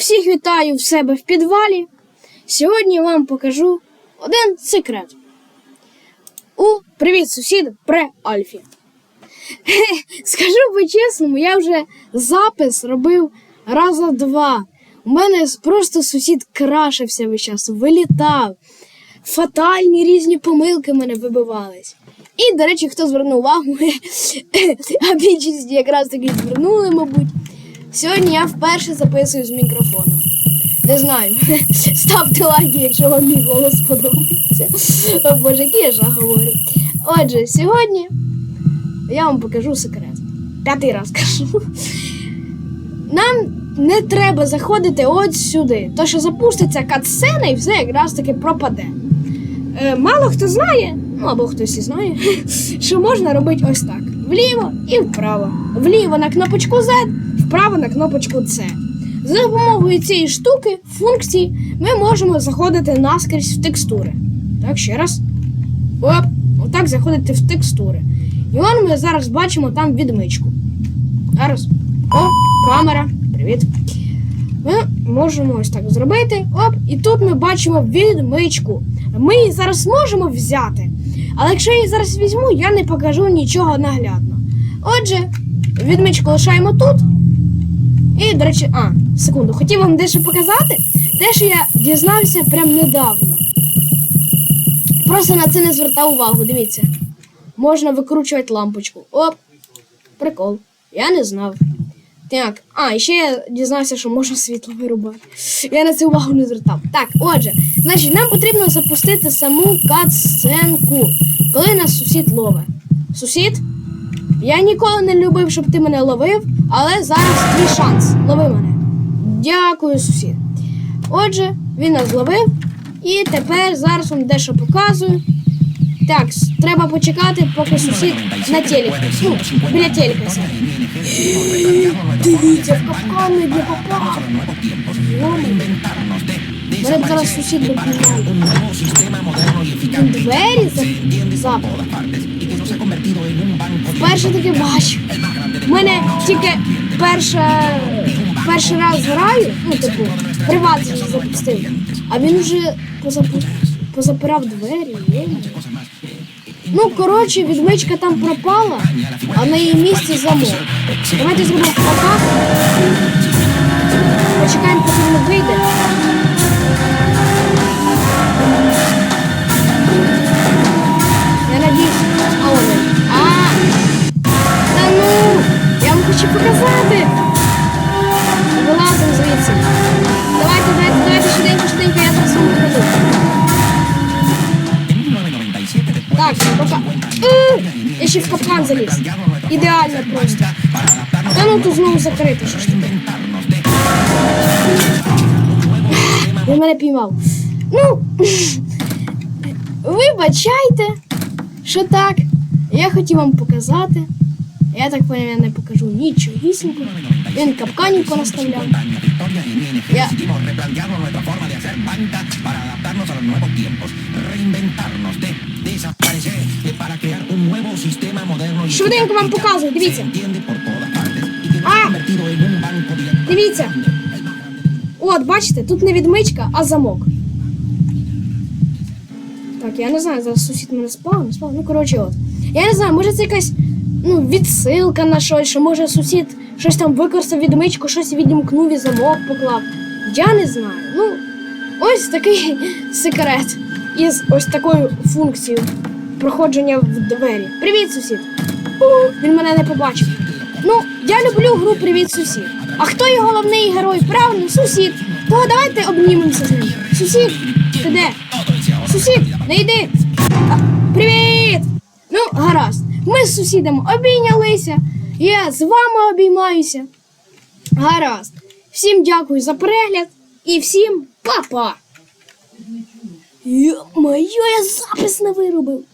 Всіх вітаю в себе в підвалі. Сьогодні вам покажу один секрет. У привіт, сусід при Альфі. Скажу по-чесному, я вже запис робив раза два. У мене просто сусід крашився весь час, вилітав. Фатальні різні помилки мене вибивались. І, до речі, хто звернув увагу, а більшість якраз таки звернули, мабуть. Сьогодні я вперше записую з мікрофоном. Не знаю. Ставте лайки, якщо вам мій голос подобається. О боже, який я жах говорю. Отже, сьогодні я вам покажу секрет. П'ятий раз кажу. Нам не треба заходити от сюди. То що запуститься катсцена і все якраз таки пропаде. Е, мало хто знає, ну або хтось і знає, що можна робити ось так: вліво і вправо. Вліво на кнопочку Z, вправо на кнопочку C. За допомогою цієї штуки, функції, ми можемо заходити наскрізь в текстури. Так, ще раз. Оп, отак заходити в текстури. І он ми зараз бачимо там відмичку. Зараз. О, камера. Привіт. Ми можемо ось так зробити. Оп, і тут ми бачимо відмичку. Ми її зараз можемо взяти. Але якщо я її зараз візьму, я не покажу нічого наглядно. Отже, відмичку лишаємо тут. І, до речі, а, секунду, хотів вам дещо показати. Те, що я дізнався прям недавно. Просто на це не звертав увагу, дивіться. Можна викручувати лампочку. Оп, прикол. Я не знав. Так, а, і ще я дізнався, що можна світло вирубати. Я на це увагу не звертав. Так, отже, значить, нам потрібно запустити саму кат-сценку, коли нас сусід ловить. Сусід? Я ніколи не любив, щоб ти мене ловив, але зараз твій шанс. Лови мене. Дякую, сусід. Отже, він нас зловив, і тепер зараз вам дещо показую. Так, треба почекати, поки сусід на телек. Ну, біля телека. Дивіться, в капкан не попав. Мене зараз сусід. Він двері за- Вперше таке бачу. У мене тільки перша, перший раз граю, ну, типу, приват же запустив. А він вже позапу... позапирав двері. Ну, коротше, відмичка там пропала, а на її місці замок. Давайте зробимо отак. Показати! Вилазимо звідси. Давайте, давайте, давайте швиденько, швиденько, я зараз вам покажу. Так, пока. Е, Я ще в капкан заліз. Ідеально просто. Та ну тут знову закрито. Що ж таке? Він мене піймав. Ну, вибачайте, що так. Я хотів вам показати. Я так поняв, я не покажу нічогісінько. Він капканів понаставляв. Я... Швиденько вам показую, дивіться. А! Дивіться. От, бачите, тут не відмичка, а замок. Так, я не знаю, зараз сусід мене спав, не спав. Ну, коротше, от. Я не знаю, може це якась ну, відсилка на щось, що може сусід щось там використав відмичку, щось відімкнув і замок поклав. Я не знаю. Ну, ось такий секрет із ось такою функцією проходження в двері. Привіт, сусід! Він мене не побачив. Ну, я люблю гру Привіт, сусід. А хто є головний герой? Правильно, сусід. Того давайте обнімемося з ним. Сусід, ти де? Сусід, не йди. Привіт! Ну, гаразд. Ми з сусідом обійнялися. Я з вами обіймаюся. Гаразд. Всім дякую за перегляд і всім па-па. Йо-моє, я запис не виробив.